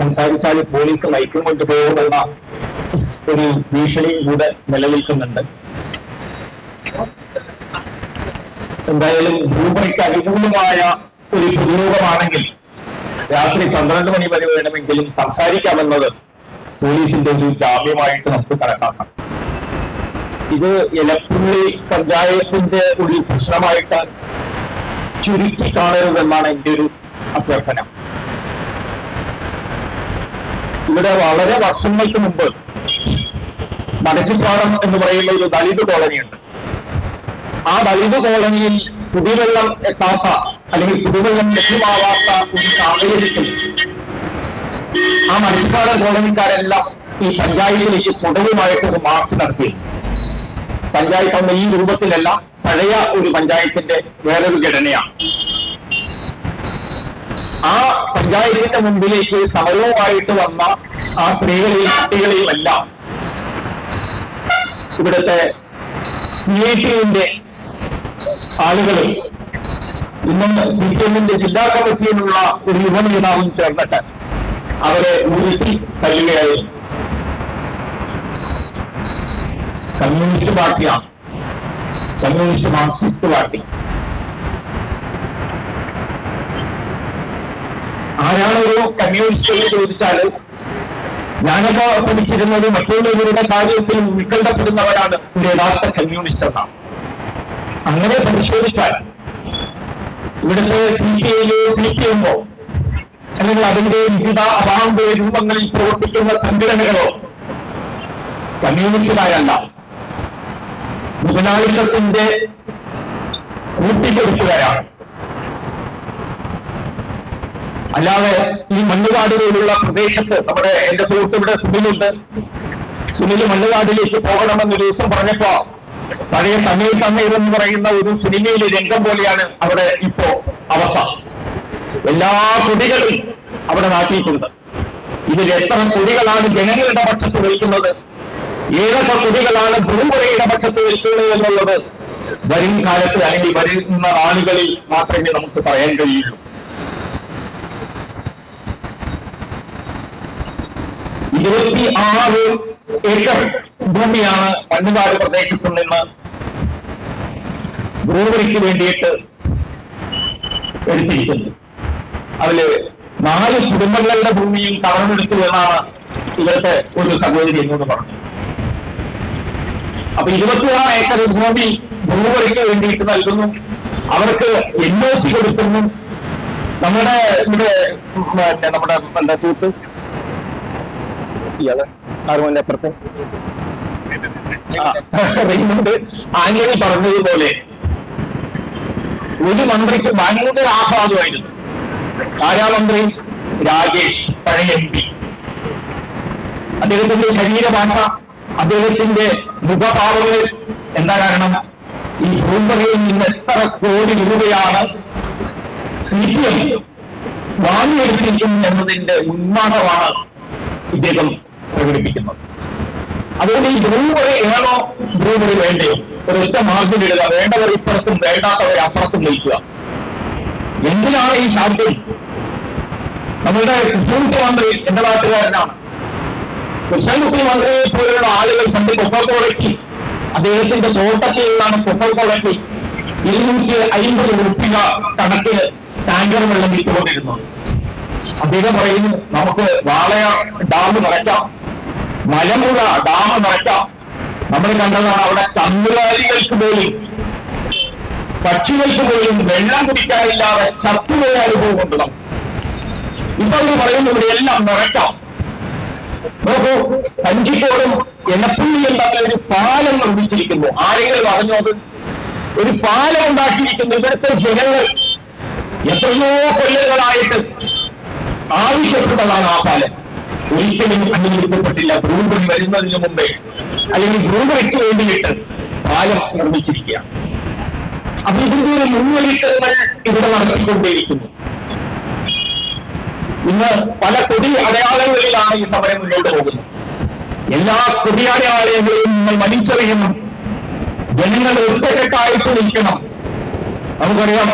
സംസാരിച്ചാൽ പോലീസ് മൈക്കും കൊണ്ടുപോകുമെന്ന ഒരു ഭീഷണിയും കൂടെ നിലനിൽക്കുന്നുണ്ട്. എന്തായാലും ഭൂമിക്ക് അനുകൂലമായ ഒരു പൊതുയോഗമാണെങ്കിൽ രാത്രി പന്ത്രണ്ട് മണി വരെ വേണമെങ്കിലും സംസാരിക്കാമെന്നത് പോലീസിന്റെ ഒരു ജാമ്യമായിട്ട് നമുക്ക് കണക്കാക്കാം. ഇത് എലപ്പുള്ളി പഞ്ചായത്തിന്റെ ഒരു പ്രശ്നമായിട്ട് ചുരുക്കി കാണരുതെന്നാണ് എന്റെ ഒരു അഭ്യർത്ഥന. ഇവിടെ വളരെ വർഷങ്ങൾക്ക് മുമ്പ് മടച്ചിപ്പാടം എന്ന് പറയുന്ന ഒരു ദളിത് കോളനിയുണ്ട്. ആ ദളിത് കോളനിയിൽ കുടിവെള്ളം എത്താത്ത അല്ലെങ്കിൽ കുടിവെള്ളം ലഭ്യമാവാത്ത ഒരു സാഹചര്യത്തിൽ ആ മടച്ചിപ്പാടം കോളനിക്കാരെല്ലാം ഈ പഞ്ചായത്തിലേക്ക് കുടവുമായിട്ട് ഒരു മാർച്ച് നടത്തി. പഞ്ചായത്ത് അന്ന് ഈ രൂപത്തിലല്ല പഴയ ഒരു പഞ്ചായത്തിന്റെ വേറൊരു ഘടനയാണ്. ആ പഞ്ചായത്തിന്റെ മുമ്പിലേക്ക് സമരവുമായിട്ട് വന്ന ആ സ്ത്രീകളെയും കുട്ടികളെയും എല്ലാം ഇവിടുത്തെ സി ഐ ടിന്റെ ആളുകളും ഇന്ന് സി പി എമ്മിന്റെ ജില്ലാ കമ്മിറ്റിയിലുള്ള ഒരു യുവ നേതാവും ചേർന്നിട്ട് അവരെ ഉരുത്തി തള്ളുകയായിരുന്നു കമ്മ്യൂണിസ്റ്റ് പാർട്ടിയാണ്. Communist marxist party. ആരാണ് ഒരു കമ്മ്യൂണിസ്റ്റ് എന്ന് ചോദിച്ചാൽ ഞാനൊക്കെ പഠിച്ചിരുന്നത് മറ്റുള്ളവരുടെ കാര്യത്തിൽ ഉത്കണ്ഠപ്പെടുന്നവരാണ് ഒരു യഥാർത്ഥ കമ്മ്യൂണിസ്റ്റ് എന്നാണ്. അങ്ങനെ പരിശോധിച്ചാൽ ഇവിടുത്തെ സി പി ഐയോ സി പി എമ്മോ അല്ലെങ്കിൽ അതിന്റെ വിവിധ അഭാവ രൂപങ്ങളിൽ പ്രവർത്തിക്കുന്ന സംഘടനകളോ കമ്മ്യൂണിസ്റ്റുകാരല്ല മുതലാളിത്തത്തിന്റെ കൂട്ടിക്കൊടുത്തുകാരാണ് അല്ലാതെ ഈ മണ്ണുകാട് പോലുള്ള പ്രദേശത്ത് നമ്മുടെ എന്റെ സുഹൃത്ത് ഇവിടെ സുനിലുണ്ട്. സുനിൽ മണ്ണുകാടിലേക്ക് പോകണമെന്ന് ദിവസം പറഞ്ഞപ്പോ പഴയ തമിഴ് തമിഴ് എന്ന് പറയുന്ന ഒരു സിനിമയിലെ രംഗം പോലെയാണ് അവിടെ ഇപ്പോ അവസ്ഥ. എല്ലാ കുടികളും അവിടെ നാട്ടിയിട്ടുണ്ട്. ഇതിൽ എത്ര കുടികളാണ് ജനങ്ങളുടെ പക്ഷത്ത് നിൽക്കുന്നത്? ഏതൊക്കെ കുടികളാണ് ഭൂമുറയുടെ പക്ഷത്ത് നിൽക്കുന്നത് എന്നുള്ളത് വരും കാലത്ത് അല്ലെങ്കിൽ വരുന്ന നാളുകളിൽ മാത്രമേ നമുക്ക് പറയാൻ കഴിയുള്ളൂ. ഇരുപത്തി ആറ് ഏക്കർ ഭൂമിയാണ് മണ്ണുകാട് പ്രദേശത്ത് നിന്ന് ബ്രൂവറിക്ക് വേണ്ടിയിട്ട് എടുത്തിരിക്കുന്നത്. അതിൽ നാല് കുടുംബങ്ങളുടെ ഭൂമിയും കവർന്നെടുത്തു എന്നാണ് ഇവിടുത്തെ ഒരു സഹോദരി എന്നോട് പറഞ്ഞത്. അപ്പൊ ഇരുപത്തിയാറ് ഏക്കർ ഭൂമി ബ്രൂവറിക്ക് വേണ്ടിയിട്ട് നൽകുന്നു. അവർക്ക് എൻ ഒ സി കൊടുക്കുന്നു. നമ്മുടെ ഇവിടെ നമ്മുടെ സുഹൃത്ത് ഇയാൾ ആറുമല്ല അപ്പുറത്ത്? റെയ്മണ്ട് ആന്റണി പറഞ്ഞതുപോലെ ഒരു മന്ത്രിക്ക് ഭയങ്കര ആഹ്ലാദമായിരുന്നു. ആരാമന്ത്രി? രാജേഷ് പഴയ എം പി. അദ്ദേഹത്തിന്റെ ശരീരഭാഷ അദ്ദേഹത്തിന്റെ മുഖഭാവങ്ങൾ എന്താ കാരണം? ഈ ഭൂമുറയിൽ നിന്ന് എത്ര കോടി രൂപയാണ് സി പി എം വാങ്ങിയെടുത്തിരിക്കുന്നു എന്നതിന്റെ ഉന്മാദമാണ് ഇദ്ദേഹം. പ്രകടിപ്പിക്കുന്നത് അതുകൊണ്ട് ഈ ബ്രൂവറി ഏണോ ബ്രൂവറി വേണ്ടയോ ഒരൊറ്റ മാർഗം ഇടുക വേണ്ടവർ ഇപ്പുറത്തും വേണ്ടാത്തവരെ അപ്പുറത്തും നയിക്കുക എന്തിനാണ് ഈ ശാന്തി നമ്മളുടെ മുഖ്യമന്ത്രി എന്റെ നാട്ടുകാരനാണ്. കൃഷ്ണൻ മുഖ്യമന്ത്രിയെ പോലെയുള്ള ആളുകൾ പണ്ട് കൊക്കോക്കോളയ്ക്ക് അദ്ദേഹത്തിന്റെ തോട്ടത്തിൽ നിന്നാണ് കൊക്കോക്കോളയ്ക്ക് ഇരുന്നൂറ്റി അയിമ്പത് ഉറുപ്പിക കണക്കിന് ടാങ്കർ വെള്ളം വിറ്റുകൊണ്ടിരുന്നത്. അദ്ദേഹം പറയുന്നു നമുക്ക് വാളയ ഡാം നിറയ്ക്കാം. മലമ്പുഴ ഡാം നിറയ്ക്കാം നമ്മൾ കണ്ടതാണ് അവിടെ കന്നുകാലികൾക്ക് പോലും പക്ഷികൾക്ക് പോലും വെള്ളം കുടിക്കാനില്ലാതെ ചത്തുപോയ അനുഭവം നമുക്ക്. ഇപ്പൊ അവർ പറയുന്നു ഇവിടെ എല്ലാം നിറയ്ക്കാം നോക്കൂ കഞ്ചിക്കോടും എണപ്പുള്ളിയും തമ്മിൽ ഒരു പാലം നിർമ്മിച്ചിരിക്കുന്നു. ആരെങ്കിലും അറിഞ്ഞോ ഒരു പാലം ഉണ്ടാക്കിയിരിക്കുന്നു. ഇവിടുത്തെ ജനങ്ങൾ എത്രയോ കൊല്ലങ്ങളായിട്ട് ആവശ്യപ്പെട്ടതാണ് ആ പാലം. ഒരിക്കലും അനുവദിക്കപ്പെട്ടില്ല. ബ്രൂബറി വരുന്നതിന് മുമ്പേ അല്ലെങ്കിൽ ബ്രൂബറിക്ക് വേണ്ടിയിട്ട് പാലം നിർമ്മിച്ചിരിക്കുകയാണ് അപ്പൊ ഇതിന്റെ ഒരു മുന്നൊരുക്കങ്ങൾ ഇവിടെ നടത്തിക്കൊണ്ടേയിരിക്കുന്നു. ഇന്ന് പല കൊടി അടയാളങ്ങളിലാണ് ഈ സമരം മുന്നോട്ട് പോകുന്നത്. എല്ലാ കൊടി അടയാളങ്ങളെയും നിങ്ങൾ വലിച്ചെറിയണം. ജനങ്ങൾ ഒറ്റക്കെട്ടായിട്ട് നിൽക്കണം. നമുക്കറിയാം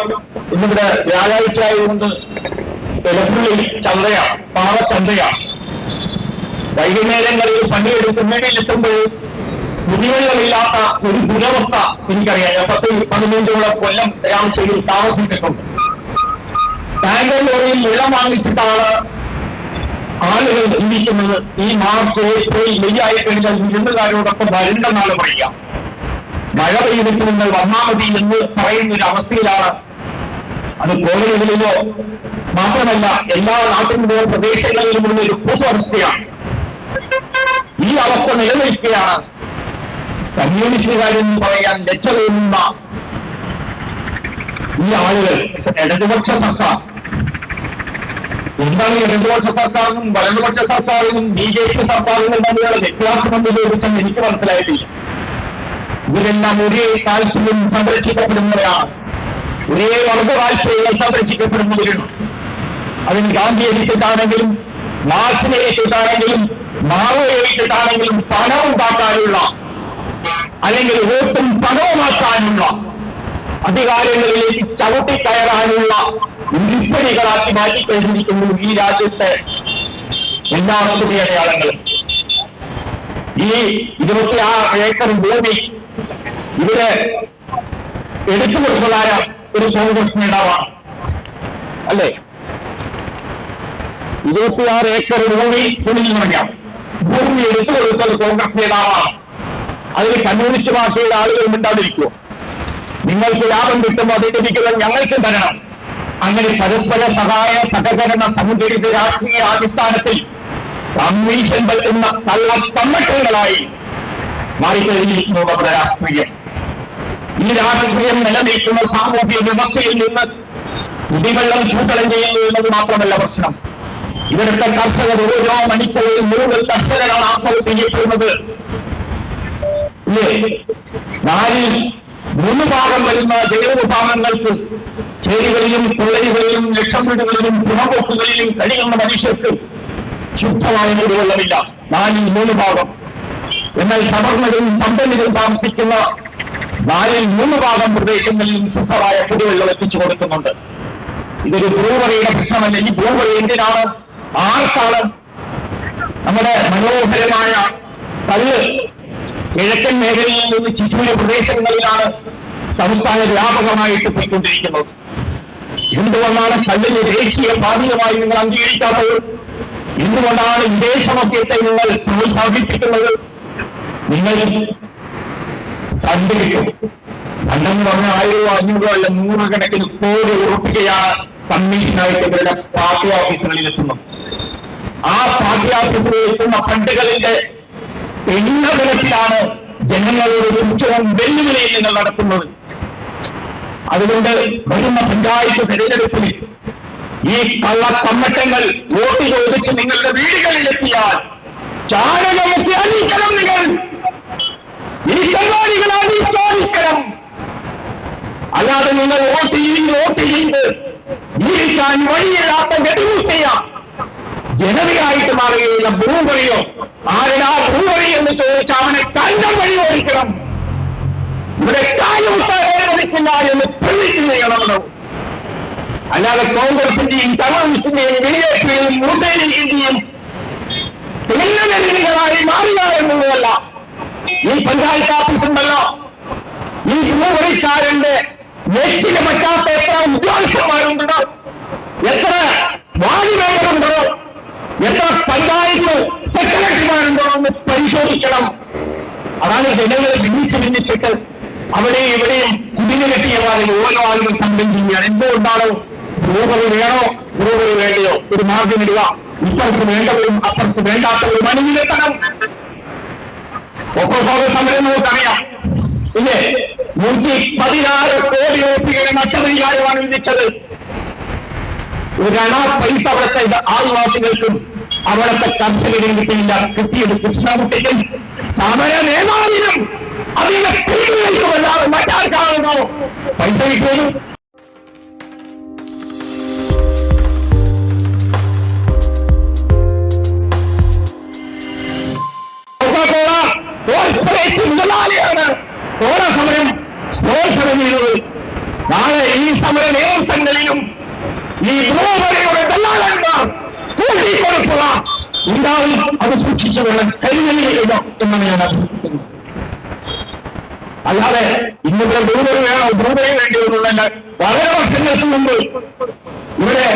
ഇന്നിവിടെ വ്യാഴാഴ്ച ആയതുകൊണ്ട് ചന്തയാണ് പാവച്ചന്തയാണ് വൈകുന്നേരങ്ങളിൽ പണിയെടുത്ത് വീട്ടിലെത്തുമ്പോൾ കുടിവെള്ളമില്ലാത്ത ഒരു ദുരവസ്ഥ എനിക്കറിയാം. ഞാൻ പത്ത് പതിനഞ്ചോളം കൊല്ലം രാമശ്ശേരിയിൽ താമസിച്ചിട്ടുണ്ട്. ടാങ്കർ ലോറിയിൽ വെള്ളം വാങ്ങിച്ചിട്ടാണ് ആളുകൾ ജീവിക്കുന്നത്. ഈ മാർച്ച് ഏപ്രിൽ മെയ് ആയി കഴിഞ്ഞാൽ വിരുന്നുകാരോടൊപ്പം വരണ്ടെന്നാണ് പറയുക. മഴ പെയ്തിട്ട് നിങ്ങൾ വന്നാൽ മതി എന്ന് പറയുന്ന ഒരു അവസ്ഥയിലാണ് അത് കോളേജുകളിലോ മാത്രമല്ല എല്ലാ നാട്ടിലുള്ള പ്രദേശങ്ങളിലുമുള്ള ഒരു പൊതു അവസ്ഥയാണ്. ഈ അവസ്ഥ നിലനിൽക്കുകയാണ്. കമ്മ്യൂണിസ്റ്റുകാരെന്ന് പറയാൻ തോന്നുന്ന ഈ ആളുകൾ ഇടതുപക്ഷ സർക്കാർ എന്താണ് ഇടതുപക്ഷ സർക്കാരിനും വലതുപക്ഷ സർക്കാരിനും ബി ജെ പി സർക്കാരിനും തമ്മിലുള്ള വ്യത്യാസം എന്ന് ചോദിച്ചാൽ എനിക്ക് മനസ്സിലായിട്ടില്ല. ഇവരെല്ലാം ഒരേ താല്പര്യം സംരക്ഷിക്കപ്പെടുന്നവരാണ്. ഒരേ വർഗ താല്പര്യങ്ങൾ സംരക്ഷിക്കപ്പെടുന്നവരാണ് അതിന് ഗാന്ധി ഏറ്റിട്ടാണെങ്കിലും മാർസിനെ ഏറ്റിട്ടാണെങ്കിലും മാവോയെ ഏറ്റിട്ടാണെങ്കിലും പണം ഉണ്ടാക്കാനുള്ള അല്ലെങ്കിൽ വോട്ടും പണവുമാക്കാനുള്ള അധികാരങ്ങളിലേക്ക് ചവിട്ടിക്കയറാനുള്ള വിൽപ്പനികളാക്കി മാറ്റിക്കഴിഞ്ഞിരിക്കുന്നു ഈ രാജ്യത്തെ എല്ലാ സ്ഥിതിയടയാളങ്ങളും ഈ ഇരുപത്തിയാറ് ഏക്കർ ഭൂമി ഇവിടെ എടുത്തു കൊടുക്കുന്നതായ ഒരു കോൺഗ്രസ് നേതാവാണ് അല്ലേ? ഇരുപത്തിയാറ് ഏക്കർ ഭൂമി തുണിഞ്ഞു പറയാം ഭൂമി എടുത്തു കൊടുത്തത് കോൺഗ്രസ് നേതാവാണ്. അതിൽ കമ്മ്യൂണിസ്റ്റ് പാർട്ടിയുടെ ആളുകൾ മിണ്ടാതിരിക്കുമോ നിങ്ങൾക്ക് ലാഭം കിട്ടുമ്പോൾ അതിന്റെ വിഹിതം ഞങ്ങൾക്കും തരണം. അങ്ങനെ പരസ്പര സഹായ സഹകരണ സംഘടിത രാഷ്ട്രീയ അടിസ്ഥാനത്തിൽ കമ്മീഷൻ പറ്റുന്ന കള്ള തമ്മട്ടങ്ങളായി മാറിക്കഴിഞ്ഞിരിക്കുന്നു രാഷ്ട്രീയം. ഈ രാഷ്ട്രീയം നിലനിൽക്കുന്ന സാമൂഹ്യ വ്യവസ്ഥയിൽ നിന്ന് കുടിവെള്ളം ചൂഷണം ചെയ്യുന്നു എന്നത് മാത്രമല്ല പ്രശ്നം. ഇവിടുത്തെ കർഷകർ ഓരോ മണിക്കൂറിൽ മുഴുവൻ കർഷകരാണ് ആത്മഹത്യ ചെയ്യപ്പെടുന്നത് നാലിൽ മൂന്ന് ഭാഗം വരുന്ന ജനവിഭാഗങ്ങൾക്ക് ചേരികളിലും കൊള്ളരികളിലും ലക്ഷം വീടുകളിലും ഗുണപോക്കുകളിലും കഴിയുന്ന മനുഷ്യർക്ക് ശുദ്ധമായ കുടിവെള്ളമില്ല. നാലിൽ മൂന്ന് ഭാഗം. എന്നാൽ സവർണരും സമ്പന്നരും താമസിക്കുന്ന നാലിൽ മൂന്ന് ഭാഗം പ്രദേശങ്ങളിലും ശുദ്ധമായ കുടിവെള്ളം എത്തിച്ചു കൊടുക്കുന്നുണ്ട്. ഇതൊരു ബ്രൂവറിയുടെ പ്രശ്നമല്ല. ഈ ബ്രൂവറി എന്തിനാണ് ആർക്കാണ് നമ്മുടെ മനോഹരമായ കല്ല് കിഴക്കൻ മേഖലയിൽ നിന്ന് ചിറ്റൂര് പ്രദേശങ്ങളിലാണ് സംസ്ഥാന വ്യാപകമായിട്ട് പോയിക്കൊണ്ടിരിക്കുന്നത് എന്തുകൊണ്ടാണ് കല്ലിന് ദേശീയ ബാധ്യതമായി നിങ്ങൾ അംഗീകരിക്കാത്തത്? എന്തുകൊണ്ടാണ് വിദേശ മദ്യത്തെ നിങ്ങൾ പ്രോത്സാഹിപ്പിക്കുന്നത്? നിങ്ങൾ ഫണ്ട് കിട്ടും പറഞ്ഞാൽ പറഞ്ഞ ആയിരോ അഞ്ഞൂറോ അല്ല നൂറുകണക്കിന് കോടി ഉറപ്പിക്കുകയാണ് കമ്മീഷനായിട്ട് ഇവരുടെ പാർട്ടി ഓഫീസുകളിൽ എത്തുന്നത്. ആ പാർട്ടി ഓഫീസിൽ എത്തുന്ന ഫണ്ടുകളിന്റെ എണ്ണതലത്തിലാണ് ജനങ്ങളോട് തുച്ഛവും വെല്ലുവിളിയും നിങ്ങൾ നടത്തുന്നത്. അതുകൊണ്ട് വരുന്ന പഞ്ചായത്ത് തെരഞ്ഞെടുപ്പിൽ ഈ കള്ള കമ്മട്ടങ്ങൾ വോട്ട് ചോദിച്ച് നിങ്ങളുടെ വീടുകളിൽ എത്തിയാൽ ചാണകമുക്കി നിങ്ങൾ. ഈ അണിയിച്ചാണിക്കണം അല്ലാതെ നിങ്ങൾ വോട്ട് ചെയ്ത് വോട്ട് ചെയ്ത് ജീവിക്കാൻ വഴിയില്ലാത്ത ഗതിമുട്ടിയ. ജനതയായിട്ട് മാറുകയില്ല ഭൂവഴിയോ ആരുടെ ആ ഭൂവഴി എന്ന് ചോദിച്ചാൽ അവനെ കണ്ടം വഴി ഓടിക്കണം. ഇവിടെ കാര്യമുട്ടാൻ അനുവദിക്കില്ല എന്ന് പ്രതിജ്ഞ ചെയ്യണമെന്ന് അല്ലാതെ കോൺഗ്രസിന്റെയും കമ്മ്യൂണിസ്റ്റിന്റെയും ബി ജെ പിയും മുസ്ലിം ലീഗിന്റെയും തിന്നലരികളായി മാറുക എന്നുള്ളതല്ല. ഈ പഞ്ചായത്ത് ഓഫീസ് ഉണ്ടല്ലോ. ഈ ഭൂവഴിക്കാരന്റെ നെറ്റിന് പറ്റാത്ത എത്ര ഉദ്യോഗസ്ഥന്മാരുണ്ടോ. എത്ര മെമ്പറുണ്ടോ എത്ര പഞ്ചായത്ത് സെക്രട്ടറിമാരുണ്ടോ എന്ന് പരിശോധിക്കണം. അതാണ് ജനങ്ങളെ ഭിന്നിച്ച് ഭിന്നിച്ചിട്ട് അവിടെ ഇവിടെയും കുടിഞ്ഞു കെട്ടിയ ഓരോ ആളുകൾ സമരം ചെയ്യുകയാണ് എന്തുകൊണ്ടാണ് ബ്രൂവറി വേണോ? ബ്രൂവറി വേണ്ടയോ? ഒരു മാർഗം ഇടുക. ഇപ്പുറത്ത് വേണ്ടവരും അപ്പുറത്ത് വേണ്ടാത്തവരും അണിനിരത്തണം. ഒക്കോക്കോക സമരം നമുക്കറിയാം. ഇല്ലേ? നൂറ്റി പതിനാറ് കോടി രൂപയുടെ നഷ്ടപരിഹാരമാണ് വിധിച്ചത് ഒരണ പൈസ അവിടുത്തെ ആദിവാസികൾക്കും അവിടുത്തെ കർഷകരും കിട്ടിയില്ല കിട്ടിയത് കൃഷ്ണകുട്ടിക്കും സമര നേതാവിനും അതിന്റെ സ്ത്രീകൾക്കുമല്ലാതെ മറ്റാർക്കാണെന്നോ പൈസ കിട്ടിയത്? മുതലാളിയാണ്. ഓരോ സമരം സ്പോൺസർ ചെയ്യുന്നത് നാളെ ഈ സമര നേതൃത്വങ്ങളിലും ഈ ബ്രൂവറിയുടെ ദല്ലാളന്മാർ കൂട്ടിക്കൊടുക്കുക ഉണ്ടാവും അത് സൂക്ഷിച്ചു വേണം കരുതലില്ല എന്നാണ് ഞാൻ അഭിപ്രായപ്പെടുന്നത് അല്ലാതെ ഇന്നിവിടെ ബ്രൂവറി വേണോ ബ്രൂവറി വേണ്ടി വന്നുള്ളതല്ല വളരെ വർഷങ്ങൾക്ക് മുമ്പ് ഇവിടെ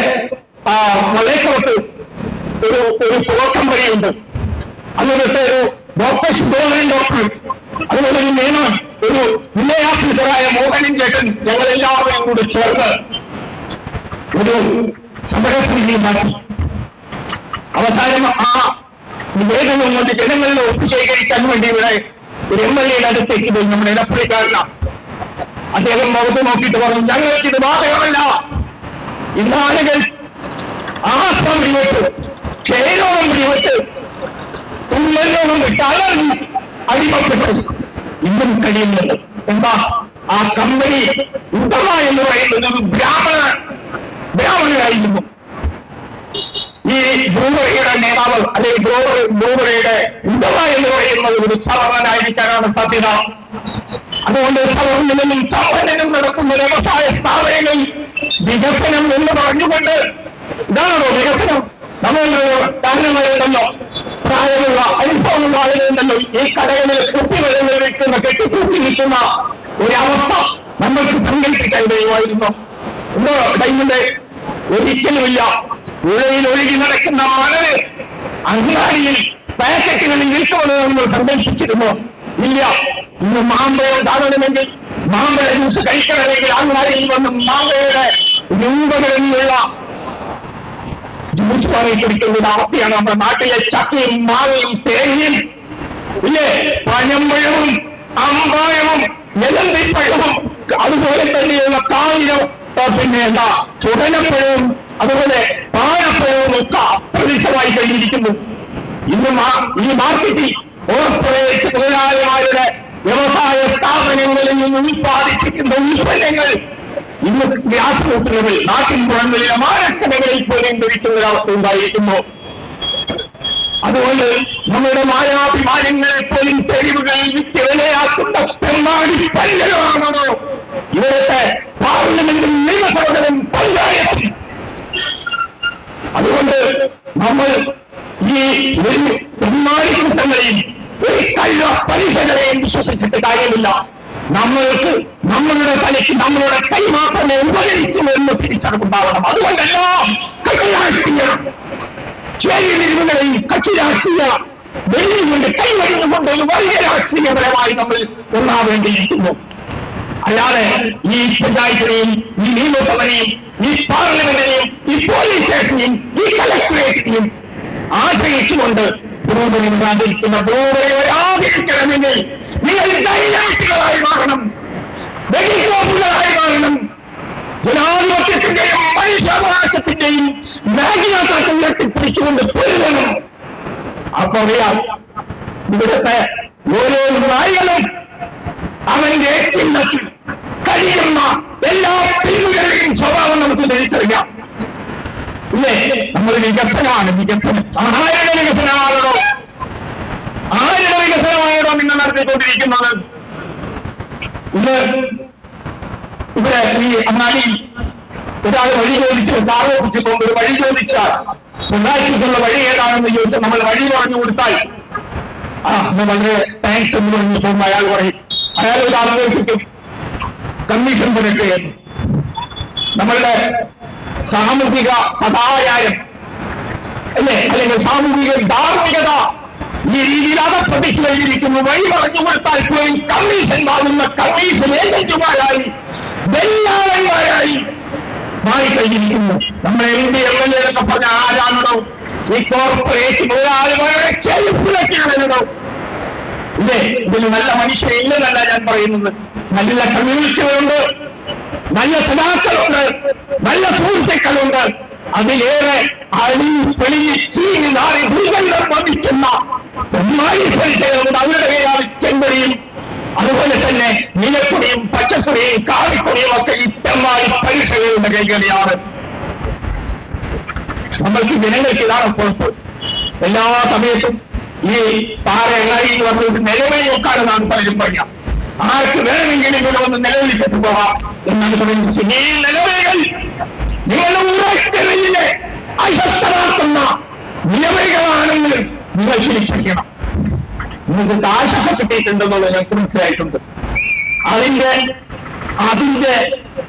ആ മലയപ്പുറത്ത് ഒരു ഒരു പ്രോ കമ്പനിയുണ്ട് അന്നിട്ട് ഒരു ഡോക്ടർ സുബ്രഹ്മണ്യൻ ഡോക്ടർ അതുപോലെ ഒരു നിയമം ഒരു ഓഫീസറായ മോഹനൻ ചേട്ടൻ ഞങ്ങൾ എല്ലാവരും കൂടി ചേർന്ന് ഒരു സമരസ്ഥിതി ഉണ്ടാക്കി. അവസാനം ആ വിവേകവും കൊണ്ട് ജനങ്ങളിൽ ഒത്തുശേഖരിക്കാൻ വേണ്ടി ഇവിടെ ഒരു എം എൽ എയുടെ അടുത്തേക്ക് പോയി നമ്മുടെ ഇടപ്പള്ളിക്കാരന. അദ്ദേഹം മുഖത്ത് നോക്കിയിട്ട് പറഞ്ഞു ഞങ്ങൾക്ക് ഇത് ബാധകമല്ല. ഇന്നാളുകൾ ആസ്മം പിടിവിട്ട് ക്ഷയരോഗം പിടിവിട്ട് തുമ്മലോകം വിട്ട് അലർജി അടിമപ്പെട്ടു. ഇന്നും കഴിയുന്നുണ്ട്. എന്താ? ആ കമ്പനി ഉത്തമ എന്ന് പറയുന്നത് ഒരു ബ്രാഹ്മണ ബ്രാഹ്മണരായിരുന്നു ഈ ബ്രൂവറിയുടെ നേതാവ് അല്ലെങ്കിൽ ബ്രൂവറി ബ്രൂവറിയുടെ ഉടമ എന്ന് പറയുന്നത് ഒരു സവർണനായിരിക്കാനാണ് സാധ്യത. അതുകൊണ്ട് സവർണനും സമ്പന്നനും നടക്കുന്ന വ്യവസായ സ്ഥാപനങ്ങളിൽ വികസനം എന്ന് പറഞ്ഞുകൊണ്ട് ഇതാണോ വികസനം? നമ്മളുടെ കാരണങ്ങളുണ്ടല്ലോ. പ്രായമുള്ള അനുഭവമുള്ള ആളുകളുണ്ടല്ലോ. ഈ കടകളിൽ കുപ്പിവെള്ളങ്ങൾ വിൽക്കുന്ന കെട്ടിക്കൂട്ടി നിൽക്കുന്ന ഒരവസ്ഥ നമ്മൾക്ക് സങ്കല്പിക്കാൻ കഴിയുമായിരുന്നു എന്തോ ഡൈമിന്റെ ഒരിക്കലുമില്ല. ഉഴയിൽ ഒഴുകി നടക്കുന്ന മണൽ അങ്ങാടിയിൽ പാക്കറ്റുകളിൽ വിൽക്കുമെന്ന് നമ്മൾ സങ്കല്പിച്ചിരുന്നു ഇല്ല ഇന്ന് മാമ്പഴം താങ്ങണമെങ്കിൽ മാമ്പഴ ജ്യൂസ് കഴിക്കണമെങ്കിൽ അങ്ങാടിയിൽ വന്ന് മാമ്പഴയുടെ രൂപകളിലുള്ള ജ്യൂസ് വാങ്ങി കുടിക്കുന്ന അവസ്ഥയാണ് നമ്മുടെ നാട്ടിലെ ചക്കയും മാവയും തേങ്ങയും. ഇല്ലേ പനമ്പഴവും അമ്പായവും എലന്തിപ്പഴവും അതുപോലെ തന്നെയുള്ള കാവിലും പിന്നെ എന്താ? ചുടലപ്പഴവും അതുപോലെ പാഴപ്പഴവും ഒക്കെ അപ്രതീക്ഷമായി കഴിഞ്ഞിരിക്കുന്നു. ഇന്ന് ഈ മാർക്കറ്റിൽ കോർപ്പറേറ്റ് തൊഴിലാളിമാരുടെ വ്യവസായ സ്ഥാപനങ്ങളിൽ നിന്ന് ഉൽപ്പാദിപ്പിക്കുന്ന ഉൽപ്പന്നങ്ങൾ ഇന്ന് ഗ്യാസ് റൂട്ടുകളിൽ നാട്ടിൻ പുറങ്ങളിലെ മാനക്കടകളിൽ പോലും ലഭിക്കുന്ന ഒരവസ്ഥ ഉണ്ടായിരിക്കുന്നു. അതുകൊണ്ട് നമ്മുടെ മായാഭിമാനങ്ങളെ പോലും തെരുവുകളിൽ വിറ്റ് വിലയാക്കുന്ന പെരുമാടി പരിചയമാണോ ഇവിടുത്തെ പാർലമെന്റും നിയമസഭകളും പഞ്ചായത്തും അതുകൊണ്ട് നമ്മൾ ഈ ഒരു തെമ്മാടിക്കൂട്ടങ്ങളെയും ഒരു കള്ള പലിശകളെയും വിശ്വസിച്ചിട്ട് കാര്യമില്ല. നമ്മൾക്ക് നമ്മളുടെ തലയ്ക്ക് നമ്മളുടെ കൈ മാത്രമേ ഉപകരിക്കൂ എന്ന് തിരിച്ചറിവുണ്ടാവണം. അതുകൊണ്ടെല്ലാം കൈ രാഷ്ട്രീയം ചേരിതിരിവുകളെയും കക്ഷി രാഷ്ട്രീയ കൊണ്ട് കൈവരിഞ്ഞുകൊണ്ട് ഒരു വലിയ രാഷ്ട്രീയപരമായി നമ്മൾ ഒന്നാവേണ്ടിയിരിക്കുന്നു. അല്ലാതെ ഈ പഞ്ചായത്തിനെയും ഈ നിയമസഭനെയും ഈ പാർലമെന്റിനെയും ഈ പോലീസ് സ്റ്റേഷനെയും ഈ കലക്ടറേറ്റിനെയും ആശ്രയിച്ചുകൊണ്ട് ഭൂമി ഉണ്ടാതിരിക്കുന്ന ഭൂമിയെ വരാതിരിക്കണമെങ്കിൽ നിങ്ങൾ ഡൈനാമിക്കുകളായി മാറണം. വെടിക്കോപ്പുകളായി മാറണം. ജനാധിപത്യത്തിന്റെയും മനുഷ്യാവകാശത്തിന്റെയും നാഗിനാഥാക്കൾ ഞെട്ടിപ്പിടിച്ചുകൊണ്ട് പൊരുതണം. അപ്പൊ അറിയാം ഇവിടുത്തെ ഓരോ നായകളും അവന്റെ ചിഹ്നത്തിൽ കഴിയുന്ന എല്ലാ പിന്നുകളുടെയും സ്വഭാവം നമുക്ക് തിരിച്ചറിയാം. ഇല്ലേ? നമ്മൾ വികസനമാണ്. വികസനം. ആരുടെ വികസനമാണോ ആരുടെ വികസനമാണോ നിങ്ങൾ നടത്തിക്കൊണ്ടിരിക്കുന്നത്? ഇത് ഇവിടെ ഈ അങ്ങാടിയിൽ ഒരാൾ വഴി ചോദിച്ചു താറോപ്പിച്ചുകൊണ്ട് ഒരു വഴി ചോദിച്ചാൽ ഉണ്ടാക്കിയിട്ടുള്ള വഴി ഏതാണെന്ന് ചോദിച്ചാൽ നമ്മൾ വഴി പറഞ്ഞു കൊടുത്താൽ ആ വളരെ താങ്ക്സ് എന്ന് പറഞ്ഞു പോകുമ്പോൾ അയാൾ പറയും. അയാൾ ഒരു ആലോചിക്കും കമ്മീഷൻ പുരട്ടെ. നമ്മളുടെ സാമൂഹിക സദാചാരം അല്ലേ? അല്ലെങ്കിൽ സാമൂഹിക ധാർമ്മികത ഈ രീതിയിൽ അകപ്പതിച്ചു കഴിഞ്ഞിരിക്കുന്നു വഴി പറഞ്ഞു കൊടുത്താൽ പോയി കമ്മീഷൻ വാങ്ങുന്ന കമ്മീഷൻ ഏജന്റുമാരായി ദല്ലാളന്മാരായി മാറിക്കഴിഞ്ഞിരിക്കുന്നു. നമ്മുടെ M P M L A എന്നൊക്കെ പറഞ്ഞ ആരാണോ? ഈ കോർപ്പറേറ്റ് മുതലാളിമാരുടെ ചെരുപ്പിലൊക്കെയാണല്ലോ ഇല്ലേ? ഇതിൽ നല്ല മനുഷ്യരില്ലെന്നല്ല ഞാൻ പറയുന്നത്. നല്ല കമ്മ്യൂണിസ്റ്റുകളുണ്ട് നല്ല സദാക്കളുണ്ട് നല്ല സുഹൃത്തുക്കളുണ്ട്. അതിലേറെ അഴി വെളിയിൽ ചീനി നാളെ ദുർഗന്ധം വമിക്കുന്ന പരിചയമുണ്ട് അവരുടെ പേരാണ് ചെമ്പടിയും. അതുപോലെ തന്നെ നിലക്കുടിയും പച്ചക്കുടിയും കാവിക്കുടിയും ഒക്കെ ഇത്തമാരി പരീക്ഷകളുടെ കൈകളിയാണ് നമ്മൾക്ക് ജനങ്ങൾക്ക് ഇതാണ് കുഴപ്പം എല്ലാ സമയത്തും ഈ പാറ എങ്ങാടി എന്ന് പറഞ്ഞത് നിലവിളി നോക്കാണെന്നാണ് പലരും പറയാം ആർക്ക് വേണമെങ്കിലും ഇവിടെ വന്ന് നിലവിളിച്ചിട്ട് പോവാം എന്നാണ് പറയുന്നത്. ഈ നിങ്ങൾ തിരിച്ചറിയണം നിങ്ങൾക്ക് കാശൊക്കെ കിട്ടിയിട്ടുണ്ടെന്നുള്ളത് ഞങ്ങൾക്ക് മനസ്സിലായിട്ടുണ്ട്. അതിന്റെ അതിന്റെ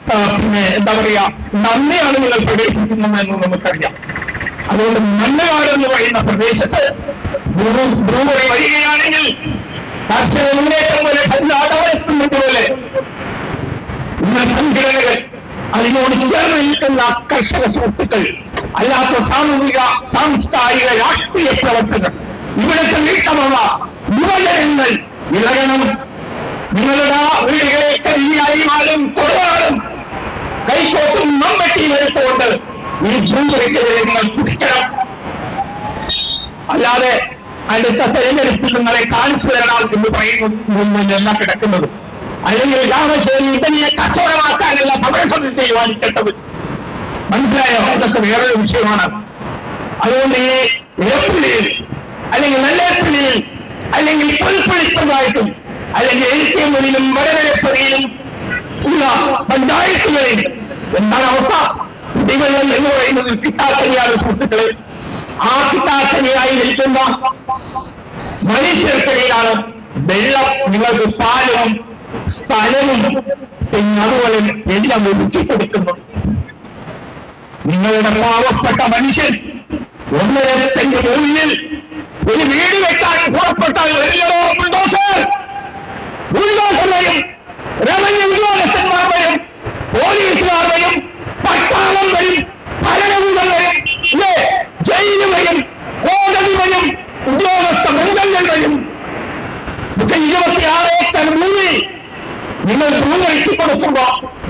പിന്നെ എന്താ പറയാ നന്ദിയാണ് നിങ്ങൾ പ്രകടിപ്പിക്കുന്നതെന്ന് നമുക്കറിയാം. അതുകൊണ്ട് മണ്ണുകാട് എന്ന് പറയുന്ന പ്രദേശത്ത് വരികയാണെങ്കിൽ കർഷക മുന്നേറ്റം പോലെ കല്ലാടവെത്തുന്നത് പോലെ ഇന്ന് സംഘടനകൾ അതിനോട് ചേർന്ന് നിൽക്കുന്ന കർഷക സുഹൃത്തുക്കൾ അല്ലാത്ത സാമൂഹിക സാംസ്കാരിക രാഷ്ട്രീയ പ്രവർത്തകർ ഇവിടുത്തെ നീക്കമുള്ള യുവജനങ്ങൾ ഇളകണം നിങ്ങളുടെ വീടുകളിൽ കരിയാലും കൊടുവാളും കൈക്കോട്ടും മമ്പട്ടിയും എടുത്തുകൊണ്ട് ഈ ഭൂമിക്കെതിരെ നിങ്ങൾ കുടിക്കണം. അല്ലാതെ അടുത്ത തെരഞ്ഞെടുപ്പിൽ നിങ്ങളെ കാണിച്ചു തരണം എന്ന് പറയുന്നല്ല കിടക്കുന്നത്. അല്ലെങ്കിൽ രാമശ്ശേരി ഇതനെ കച്ചവടമാക്കാനുള്ള സമരസമിതി തീരുമാനിക്കേണ്ടത്. മനസ്സിലായോ? ഇതൊക്കെ വേറൊരു വിഷയമാണ്. അതുകൊണ്ട് ഈ ഏപ്രിലിൽ അല്ലെങ്കിൽ നെല്ലേപ്രിലിൽ അല്ലെങ്കിൽ പുൽപ്പളിപ്പതായിട്ടും അല്ലെങ്കിൽ എഴുത്തിയമ്പതിയിലും വരവരപ്പതിയിലും ഉള്ള പഞ്ചായത്തുകളിൽ എന്താണ് അവസ്ഥ? കുടിവെള്ളം എന്ന് പറയുന്നത് കിട്ടാത്തവയാണ് സുഹൃത്തുക്കളെ. ആ കിട്ടാത്തനിയായി നിൽക്കുന്ന മനുഷ്യർക്കിടയിലാണ് വെള്ളം നിങ്ങൾക്ക് പാലവും സ്ഥലവും പിന്നെ അതുപോലെ എല്ലാം ഒതുക്കി കൊടുക്കുന്നത്. നിങ്ങളുടെ പാവപ്പെട്ട മനുഷ്യൻ ഒന്നര സെന്റ് ഭൂമിയിൽ ഒരു വീട് വെക്കാൻ പുറപ്പെട്ടാൽ വലിയതോ ബുൾഡോസർ ബുൾഡോസർ വരും റവന്യൂ ഉദ്യോഗസ്ഥന്മാർ വരും പോലീസുകാർ വരും പട്ടാളം വരും ഭരണകൂടം ജയിൽ വരും കോടതി വരും ഉദ്യോഗസ്ഥ ബന്ധങ്ങൾ വരും ഇരുപത്തിയാറ് ഏക്കർ ഭൂമി നിങ്ങൾ ഭൂമിക്ക് കൊടുക്കുമ്പോ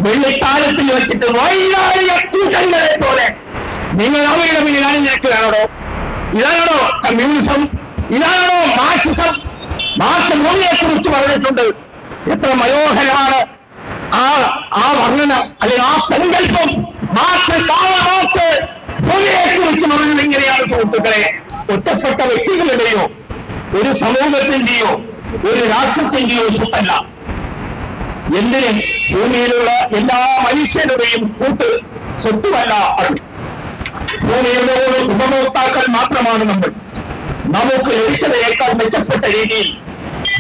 വെള്ളിത്താലത്തിൽ വെച്ചിട്ട് വൈകാരിക കൂട്ടങ്ങളെ പോലെ നിങ്ങൾ അവയുടെ പിന്നിൽ അണിഞ്ഞിരിക്കുകയാണോ ഇതാണോ കമ്മ്യൂണിസം? ഇതാണോ മാർക്സിസം? മാർക്സ് ഭൂമിയെ കുറിച്ച് പറഞ്ഞിട്ടുണ്ട്. എത്ര മനോഹരമാണ് ആ ആ വർണന അല്ലെങ്കിൽ ആ സങ്കല്പം. മാർക്സ് കാള മാർക്സ് ഭൂമിയെ കുറിച്ച് പറഞ്ഞത് എങ്ങനെയാണ് സുഹൃത്തുക്കളെ? ഒറ്റപ്പെട്ട വ്യക്തികളുടെയോ ഒരു സമൂഹത്തിന്റെയോ ഒരു രാഷ്ട്രത്തിന്റെയോ സ്വത്തല്ല. എന്തിന്? ഭൂമിയിലുള്ള എല്ലാ മനുഷ്യരുടെയും കൂട്ട് സ്വത്തുമല്ല അത്. ഭൂമിയുടെ ഉപഭോക്താക്കൾ മാത്രമാണ് നമ്മൾ. നമുക്ക് ലഭിച്ചതിനേക്കാൾ മെച്ചപ്പെട്ട രീതിയിൽ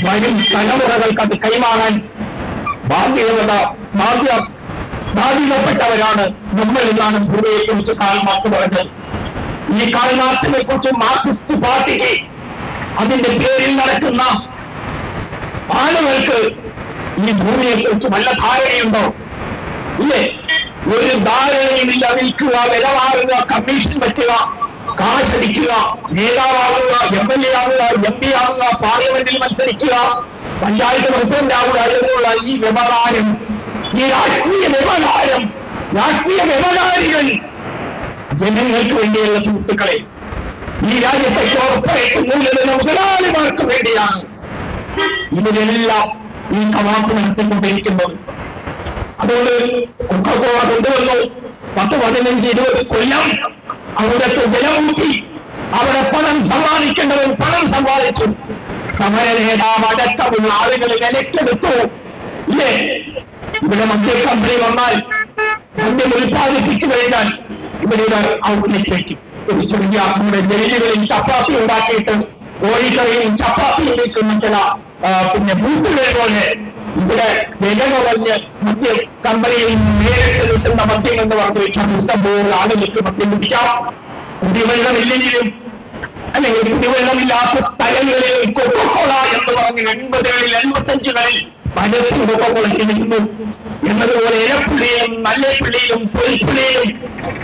വരും തലമുറകൾക്ക് അത് കൈമാറാൻ ബാധ്യത ബാധ്യ ബാധ്യതപ്പെട്ടവരാണ് നമ്മൾ എന്നാണ് ഭൂമിയെ കുറിച്ച് കാൾ മാർക്സ് പറഞ്ഞത്. ഈ കാൾ മാർക്സിനെ കുറിച്ച് മാർക്സിസ്റ്റ് പാർട്ടിക്ക് അതിന്റെ പേരിൽ നടക്കുന്ന ആളുകൾക്ക് ഈ ഭൂമിയെ കുറിച്ച് നല്ല ധാരണയുണ്ടോ? ഇല്ലേ? ഒരു ധാരണയുമില്ല. വിൽക്കുക വില മാറുക കമ്മീഷൻ പറ്റുക കാശടിക്കുക നേതാവാകുക എം എൽ എ ആവുക എം പി ആവുക പാർലമെന്റിൽ മത്സരിക്കുക പഞ്ചായത്ത് പ്രസിഡന്റ് ആവുക എന്നുള്ള ഈ വ്യവഹാരം ഈ രാഷ്ട്രീയ വ്യവഹാരം രാഷ്ട്രീയ വ്യവഹാരികൾ ജനങ്ങൾക്ക് വേണ്ടിയുള്ള സുഹൃത്തുക്കളെ ഈ രാജ്യത്തെ കോർപ്പറേറ്റ് മൂലധന മുതലാളിമാർക്ക് വേണ്ടിയാണ്. ഇവരെല്ലാം ഈ കവാപ്പ് നടത്തിക്കൊണ്ടിരിക്കുന്നത്. അതുകൊണ്ട് കൊക്കക്കോള കൊണ്ടുവന്നു. പത്ത് പതിനഞ്ച് ഇരുപത് കൊല്ലം അവിടുത്തെ ജലമൂട്ടി അവിടെ പണം സമ്പാദിക്കേണ്ടവൻ പണം സമ്പാദിച്ചു. സമര നേതാവ് അടക്കമുള്ള ആളുകൾ വിലക്കെടുത്തു. ഇല്ലേ? ഇവിടെ മദ്യ കമ്പനി വന്നാൽ മദ്യം ഉൽപ്പാദിപ്പിച്ചു കഴിഞ്ഞാൽ ഇവിടെ ഒരു ഔട്ട്ലെറ്റ് വയ്ക്കും ഒരു ചെറിയ നമ്മുടെ ജയിലുകളിൽ ചപ്പാത്തി ഉണ്ടാക്കിയിട്ട് കോഴിക്കറിയും ചപ്പാത്തിയും വിൽക്കുന്ന ചില പിന്നെ ബൂത്തുകൾ പോലെ ഇവിടെ വില കുറഞ്ഞ് മദ്യ കമ്പനിയിൽ നേരിട്ട് കിട്ടുന്ന മദ്യം എന്ന് പറഞ്ഞു വെച്ചാൽ ഇഷ്ടംപോലെ ആളുകൾക്ക് മദ്യം കുടിക്കാം. കുടിവെള്ളമില്ലെങ്കിലും അല്ലെങ്കിൽ കുടിവെള്ളമില്ലാത്ത സ്ഥലങ്ങളിൽ കൊക്കോള എന്ന് പറഞ്ഞ് എൺപതുകളിൽ എൺപത്തഞ്ചുകളിൽ കൊക്കോളയ്ക്ക് നിൽക്കുന്നു എന്നതുപോലെ നല്ല നല്ലപ്പള്ളിയിലും പൊരിപ്പുള്ളിയിലും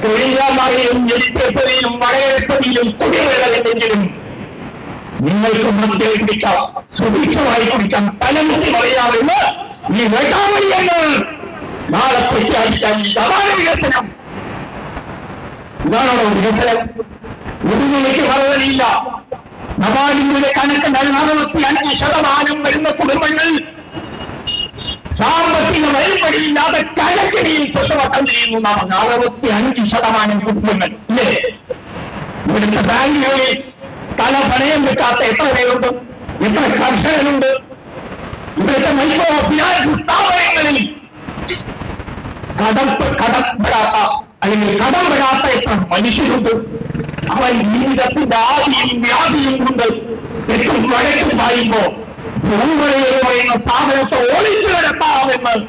കൊഴിഞ്ഞാമാറിയിലും ഞെരിത്തേപ്പതിയിലും വടകരപ്പതിയിലും കുടിവെള്ളമില്ലെങ്കിലും നിങ്ങൾക്ക് മദ്യം കുടിക്കാം സുഭിക്ഷമായി കുടിക്കാം തലമുട്ടി പറയാമെന്ന് ഈ വേട്ടാവളിയങ്ങൾ നാളെ പ്രഖ്യാപിക്കാൻ ഇതാണ് വികസനം. ഇതാണോ വികസനം? ഉടുതുണിക്ക് മറുപടിയില്ല. നബാലിന്റെ കണക്ക് നാൽപ്പത്തി അഞ്ച് ശതമാനം വരുന്ന കുടുംബങ്ങൾ സാമ്പത്തിക വഴിപടിയില്ലാതെ കടക്കടിയിൽ പെട്ടുവട്ടം ചെയ്യുന്നു നാം. അറുപത്തി അഞ്ച് ശതമാനം കുടുംബങ്ങൾ ഇല്ലേ? ഇവിടുത്തെ ബാങ്കുകളിൽ തല പണയം വെക്കാത്ത എത്ര പേരുണ്ട്? എത്ര കർഷകരുണ്ട്? ഇവിടുത്തെ മൈക്രോ ഫിനാൻസ് സ്ഥാപനങ്ങളിൽ കടം കടപ്പെടാത്ത അല്ലെങ്കിൽ കടം പെടാത്ത എത്ര മനുഷ്യരുണ്ട്? അവൻ ജീവിതത്തിന്റെ ആദിയും വ്യാധിയും കൊണ്ട് തെറ്റും വഴക്കും പായുമ്പോ എന്ന് പറയുന്ന സാധനത്തെ കിടത്താമെന്ന് എപ്പോഴും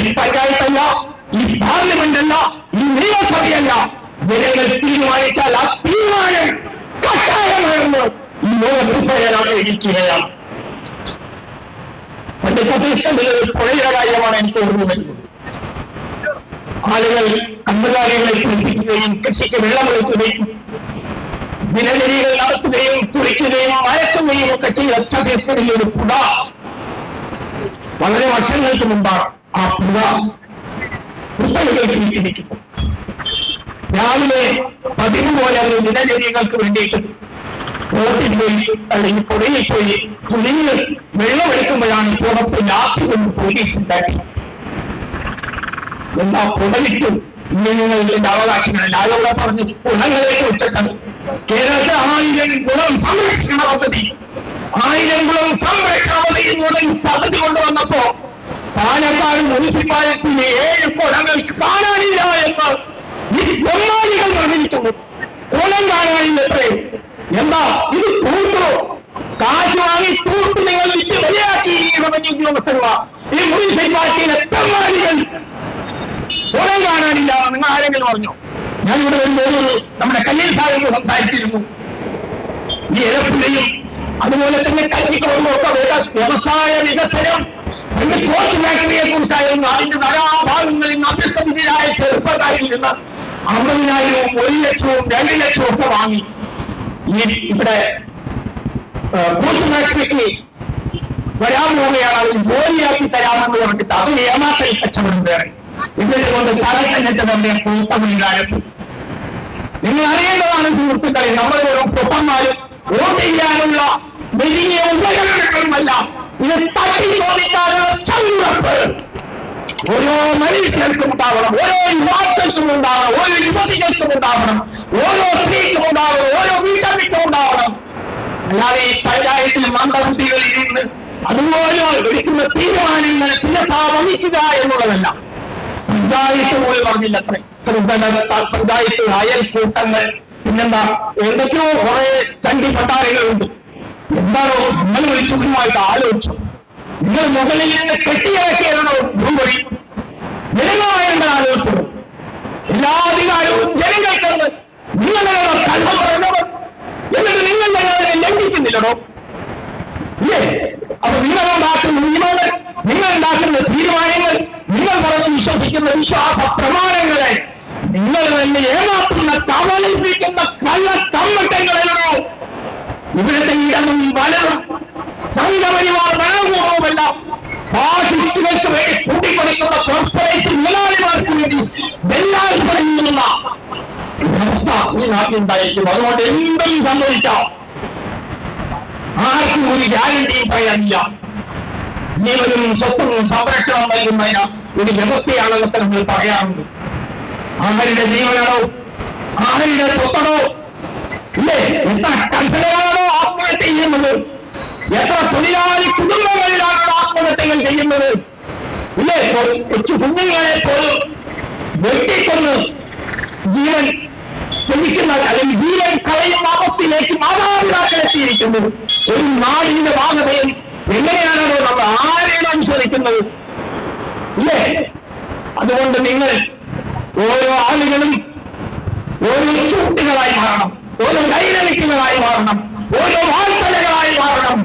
ഈ പഞ്ചായത്തല്ല ഈ പാർലമെന്റ് അല്ല ഈ നിയമസഭയല്ല. ജനങ്ങൾ തീരുമാനിച്ചാൽ ആ തീരുമാനം കഷായമാണെന്ന് ഈ ലോകത്തിൽ പറയാൻ ആഗ്രഹിക്കുകയാണ് മറ്റേ ഛത്തീസ്ഗഡിൽ ഒരു പുഴയുടെ കാര്യമാണ് എനിക്ക് ഓർമ്മ ആളുകൾ കന്നുകാലികളെ കുളിപ്പിക്കുകയും കൃഷിക്ക് വെള്ളമൊഴുക്കുകയും ദിനചര്യകൾ നടത്തുകയും കുളിക്കുകയും മയക്കുകയും ഒക്കെ ചെയ്ത ഛത്തീസ്ഗഡിലെ ഒരു പുഴ വളരെ വർഷങ്ങൾക്ക് മുമ്പാണ് ആ പുഴ കുത്തലുകൾക്ക് വിട്ടിരിക്കുന്നു രാവിലെ പതിവ് പോലെ അവർ ദിനചര്യകൾക്ക് വേണ്ടിയിട്ട് റോട്ടിൽ പോയി അല്ലെങ്കിൽ പുഴയിൽ പോയി തുണിഞ്ഞ് വെള്ളമെടുക്കുമ്പോഴാണ് പുറത്ത് ലാത്തി കൊണ്ട് പോലീസ് ഉണ്ടാക്കി എന്നാ പുടലിട്ടു ഇങ്ങനെ നിങ്ങൾ ഇതിന്റെ പറഞ്ഞു കുളങ്ങളെ കുറിച്ചിട്ടാണ് കേരളത്തെ ആയിരം കുളം സംരക്ഷണ പദ്ധതി ആയിരം കുളം സംരക്ഷണ പദ്ധതി എന്നുള്ള ഈ പദ്ധതി കൊണ്ടുവന്നപ്പോ പാലക്കാട് മുനിസിപ്പാലിറ്റിയിലെ ഏഴ് കുളങ്ങൾ കാണാനില്ല എന്ന് ഈ പൊന്നാളികൾ പറഞ്ഞിരിക്കുന്നു. കുളം കാണാനില്ല എത്രയും എന്താ? ഇത് കൂട്ടോ കാശ് വാങ്ങി തൂത്ത് നിങ്ങൾ വിറ്റ് വലിയാക്കി റവന്യൂ ഉദ്യോഗസ്ഥന്മാർ. ഈ മുനിസിപ്പാലിറ്റിയിലെ തെമ്മാലികൾ കുളം കാണാനില്ല നിങ്ങൾ ആരെങ്കിലും പറഞ്ഞു? ഞാൻ ഇവിടെ വരുമ്പോൾ നമ്മുടെ കയ്യിൽ സാഹിബ് സംസാരിച്ചിരുന്നു. ഈ ഇലപ്പുഴയും അതുപോലെ തന്നെ കഞ്ഞിക്കോടും ഒക്കെ വ്യവ- വ്യവസായ വികസനം എന്റെ കോച്ച് ഫാക്ടറിയെ കുറിച്ചായിരുന്നു അതിന്റെ ധാരാഭാഗങ്ങളിൽ നിന്ന് അഭ്യസ്തവിദ്യരായ ചെറുപ്പക്കാരിൽ നിന്ന് അമ്പതിനായിരവും ഒരു ലക്ഷവും രണ്ട് ലക്ഷവും ഒക്കെ വാങ്ങി. ഈ ഇവിടെ കോച്ച് ഫാക്ടറിക്ക് വരാൻ പോവുകയാണ് അതിന് ജോലിയാക്കി തരാമെന്ന് പറഞ്ഞിട്ട് അത് ഏമാത്തൽ കച്ചവടം വേറെ. ഇവരെ കൊണ്ട് തലക്കഞ്ഞിട്ട് തന്നെ കൂട്ടമില്ലാരത്ത് നിങ്ങൾ അറിയേണ്ടതാണ് സുഹൃത്തുക്കളെ നമ്മൾ ഓരോ പൊട്ടന്മാരും വോട്ട് ചെയ്യാനുള്ള വലിയ ഉപകരണങ്ങളുമല്ല. ഇത് തട്ടി ചോദിക്കാനുള്ള ഓരോ മനുഷ്യർക്കും ഉണ്ടാവണം ഓരോ യുവാക്കൾക്കും ഉണ്ടാവണം ഓരോ യുവതികൾക്കും ഉണ്ടാവണം ഓരോ സ്ത്രീക്കും ഉണ്ടാവണം ഓരോ വീട്ടമ്മയ്ക്കും ഉണ്ടാവണം. അല്ലാതെ ഈ പഞ്ചായത്തിൽ മന്ദബുദ്ധികൾ ഇരുന്ന് അതുപോലെ എടുക്കുന്ന തീരുമാനങ്ങൾ ചില വഹിക്കുക എന്നുള്ളതല്ല. പഞ്ചായത്ത് പോലും പറഞ്ഞില്ല അത്ര പഞ്ചായത്ത് അയൽക്കൂട്ടങ്ങൾ പിന്നെന്താ എന്തൊക്കെയോ കുറെ ചണ്ടി പട്ടാരങ്ങളുണ്ട് എന്താണോ നിങ്ങൾ വിളിച്ചതുമായിട്ട് ആലോചിച്ചു. നിങ്ങൾ മുകളിൽ നിന്ന് കെട്ടിയിറക്കിയതാണോ ഭൂപതി? ജനങ്ങളായെന്ന് ആലോചിച്ചത് എല്ലാ അധികാരവും ജനങ്ങൾക്കെന്ന് നിങ്ങളുടെ കൽവം പറയുന്നവർ എന്നിട്ട് നിങ്ങൾ ഞങ്ങളെ ലംഘിക്കുന്നില്ലടോ. ഇല്ലേ? അപ്പൊ നിങ്ങൾ ഉണ്ടാക്കുന്ന നിയമങ്ങൾ നിങ്ങൾ ഉണ്ടാക്കുന്ന തീരുമാനങ്ങൾ നിങ്ങൾ പറഞ്ഞ് വിശ്വസിക്കുന്ന വിശ്വാസ പ്രമാണങ്ങളെ നിങ്ങൾ തന്നെ ഏമാക്കുന്ന കവലിപ്പിക്കുന്ന കള്ള കമ്മട്ടങ്ങളാണോ ഇവിടുത്തെ ഇടതും വലതും സംഘപരിവാർ ഭരണകൂടവുമെല്ലാം ഫാഷിസ്റ്റുകൾക്ക് വേണ്ടി കൂട്ടിക്കൊടുക്കുന്ന കോർപ്പറേറ്റ് മുതലാളിമാർക്ക് വേണ്ടി വെല്ലാതെ പറയുന്ന അവസ്ഥ ഈ നാട്ടിലുണ്ടായിരിക്കും അതുകൊണ്ട് എന്തും സംഭവിക്കാം. ആർക്കും ഒരു ഗ്യാരണ്ടിയും പറയാനില്ല. ജീവനും സ്വത്തും സംരക്ഷണം നൽകുന്നതിന് ഒരു വ്യവസ്ഥയാണെന്നൊക്കെ നമ്മൾ പറയാറുണ്ട്. ആരുടെ ജീവനാണോ? ആരുടെ സ്വത്തണോ? ഇല്ലേ? എത്ര കർഷകരാണോ ആത്മഹത്യ ചെയ്യുന്നത്? എത്ര തൊഴിലാളി കുടുംബങ്ങളിലാണോ ആത്മഹത്യകൾ ചെയ്യുന്നത്? ഇല്ലേ? കൊച്ചു കുഞ്ഞുങ്ങളെ പോലും വെട്ടിക്കൊന്ന് ജീവൻ ത്യജിക്കുന്ന അല്ലെങ്കിൽ ജീവൻ കളയുന്ന അവസ്ഥയിലേക്ക് മാതാപിതാക്കൾ എത്തിയിരിക്കുന്നത് ഒരു നാടിന്റെ ഭാഗതയും എങ്ങനെയാണോ നമ്മൾ ആരെയാണ് അനുസരിക്കുന്നത്? ഇല്ലേ? അതുകൊണ്ട് നിങ്ങൾ ഓരോ ആളുകളും ഓരോ ചൂട്ടുകളായി മാറണം. ഓരോ ഡൈനമിക്കുകളായി മാറണം. ഓരോ വാർത്തകളായി മാറണം.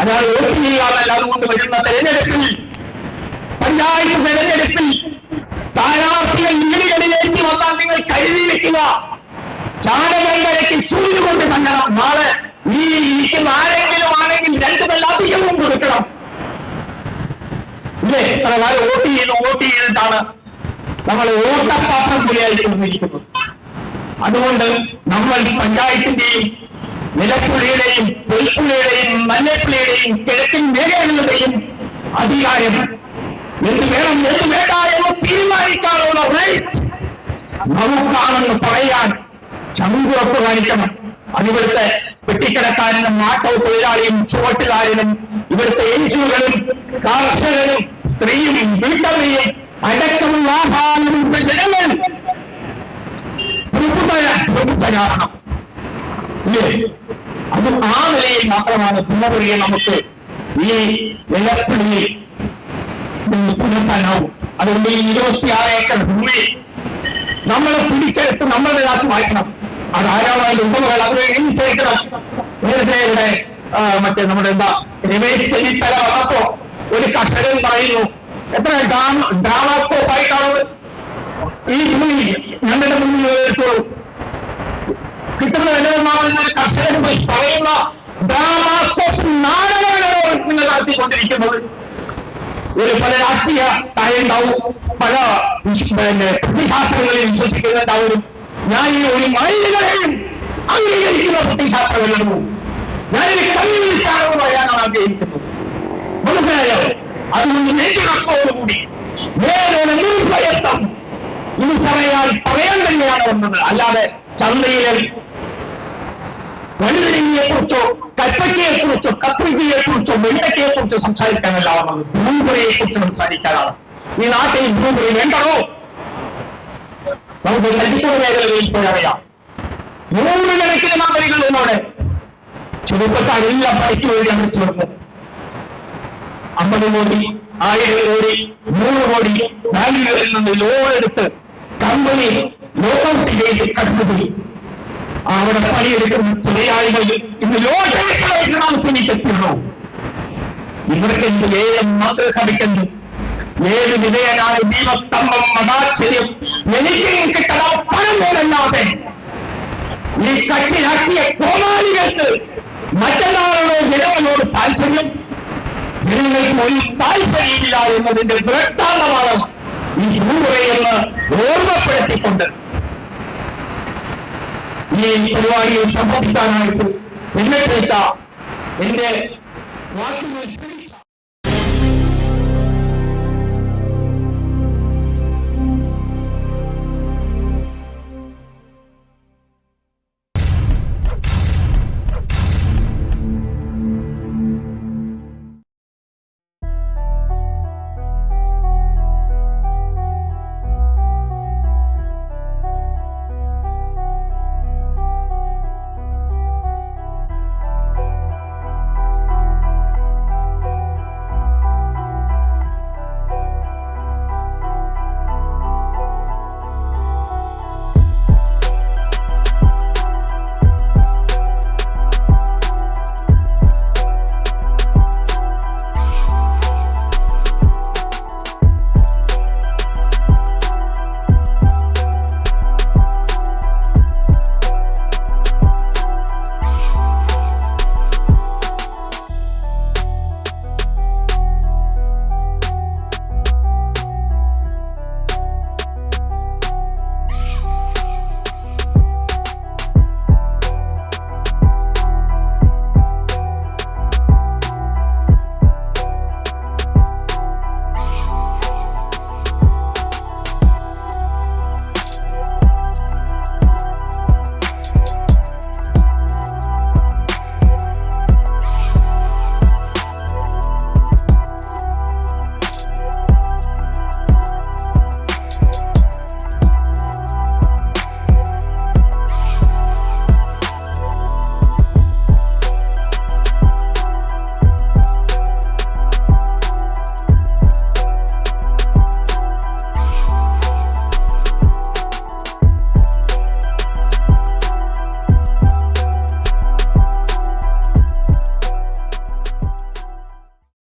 അതാണ് വോട്ട് ചെയ്യാന്നല്ല അതുകൊണ്ട് വരുന്ന തെരഞ്ഞെടുപ്പിൽ പഞ്ചായത്ത് തെരഞ്ഞെടുപ്പിൽ സ്ഥാനാർത്ഥികൾ വീടുകളിലേക്ക് വന്നാൽ നിങ്ങൾ കരുതി വെക്കുക. ചാണകം കരയ്ക്ക് ചൂടുകൊണ്ട് തങ്ങണം. നാളെ ഈ ഇരിക്കുന്ന ആരെങ്കിലും ആണെങ്കിൽ രണ്ടു അധികവും കൊടുക്കണം. ഇല്ലേ? എത്ര വോട്ട് ചെയ്ത് വോട്ട് ചെയ്തിട്ടാണ് നമ്മൾ ഓട്ടപ്പാത്രം കൂടിയായി നിർമ്മിക്കുന്നു അതുകൊണ്ട് നമ്മൾ പഞ്ചായത്തിന്റെയും നിലപ്പുഴയുടെയും പൊൽപ്പുഴയുടെയും മല്ലപ്പുഴയുടെയും കിഴക്കൻ മേഖലകളുടെയും അധികാരം എന്ത് വേണം എന്ത് വേണ്ട എന്ന് തീരുമാനിക്കാനുള്ള റൈറ്റ് നമുക്കാണെന്ന് പറയാൻ ചങ്കുറപ്പ് കാണിക്കണം. അതിവിടുത്തെ വെട്ടിക്കിടക്കാരനും മാട്ടോ തൊഴിലാളിയും ചുവട്ടുകാരനും ഇവിടുത്തെ എൻജിഒകളും കർഷകനും സ്ത്രീയും വീട്ടമ്മയും അടക്കമുള്ള ജനങ്ങൾ പ്രബുദ്ധ- പ്രബുദ്ധരാകണം അത് ആ നിലയിൽ മാത്രമാണ് പിന്നറിയെ നമുക്ക് ഈ വിലപ്പിള്ളിയിൽ പുലർത്താനാവും. അതുകൊണ്ട് ഈ ഇരുപത്തിയാറ് ഏക്കർ ഭൂമി നമ്മളെ പിടിച്ചെടുത്ത് നമ്മളുടേതാക്കി മാറ്റണം. ആരാണ് അതിന്റെ ഉടമകൾ അത് എഴുതിച്ചേക്കണം നേരത്തെ ഇവിടെ ആ, മറ്റേ നമ്മുടെ എന്താ രമേശ് ചെന്നിത്തല വന്നപ്പോ ഒരു കർഷകൻ പറയുന്നു എത്ര ഡാം ഡ്രാമാസ്കോപ്പ് ആയിട്ടാണത് ഈ ഭൂമി ഞങ്ങളുടെ മുന്നിൽ എടുത്തോളൂ കിട്ടുന്ന വിലവെന്നാണെന്ന് ഒരു കർഷകൻ പോയി പറയുന്ന ഡ്രാമാസ്കോപ്പ് നാടകങ്ങളോ നിങ്ങൾ നടത്തിക്കൊണ്ടിരിക്കുന്നത്. ഒരു പല രാഷ്ട്രീയ കാര്യണ്ടാവും പല പിന്നെ പ്രതിശാസ്ത്രങ്ങളിൽ വിശ്വസിക്കുന്നുണ്ടാവും. ഞാൻ ഈ ഒരു മൈലുകളെയും അംഗീകരിക്കുന്ന പ്രതിശാസ്ത്രങ്ങളാണ് ഞാനൊരു കമ്മ്യൂണിസ്റ്റാണെന്ന് പറയാനാണ് ആഗ്രഹിക്കുന്നത്. മനസ്സിലായോ? അതുകൊണ്ട് നെഞ്ചിറക്കോടുകൂടി വേറൊരു നിർഭയത്വം ഇത് പറയാൻ പറയാൻ തന്നെയാണ് വന്നത്. അല്ലാതെ ചന്തയിലെ വലുതിനെ കുറിച്ചോ കൽപ്പറ്റയെ കുറിച്ചോ കത്രികയെ കുറിച്ചോ വെണ്ടക്കയെ കുറിച്ചോ സംസാരിക്കാനല്ല വന്നത്. ഭൂപുരയെ കുറിച്ച് സംസാരിക്കാനാണ്. ഈ നാട്ടിൽ ഭൂപുരി വേണ്ടണോ നമുക്ക് കല്ലിക്കോട് മേഖലയിൽ പോയി അറിയാം. നൂറുകണക്കിന് മാതൃകൾ എന്നോട് ചെറുപ്പക്കാരെല്ലാം പണിക്ക് വേണ്ടി അവിടെ ചേർന്നു. അമ്പത് കോടി ആയിരം കോടി നൂറ് കോടി ബാങ്കുകളിൽ നിന്ന് ലോൺ എടുത്ത് കമ്പനി ലോക്കൗട്ട് ചെയ്ത് കടന്നുപോയി. അവിടെ പണിയെടുക്കുന്ന തൊഴിലാളികൾ ഇന്ന് സുനിക്കെത്തിയുള്ളൂ ഇവർക്ക് എന്ത് ഏത് മന്ത്രിസഭയ്ക്കെന്ത്? ഏത് വിധേയനായ ദീപസ്തംഭം മതാശ്ചര്യം എനിക്കും കിട്ടണം പണം വേണമല്ലാതെ ഈ കട്ടിലാക്കിയ രാഷ്ട്രീയ കോമാളികൾക്ക് മറ്റൊരാളോട് ജനങ്ങളോട് താല്പര്യം? ജനങ്ങൾക്ക് ഒരു താല്പര്യമില്ല എന്നതിന്റെ വൃത്താന്തമാണ് ഈ ഭൂമുറയെന്ന് ഓർമ്മപ്പെടുത്തിക്കൊണ്ട്. ഈ പരിപാടിയിൽ സംബന്ധിക്കാനായിട്ട് എന്നെ ക്ഷണിച്ച എന്റെ വാക്കുകൾ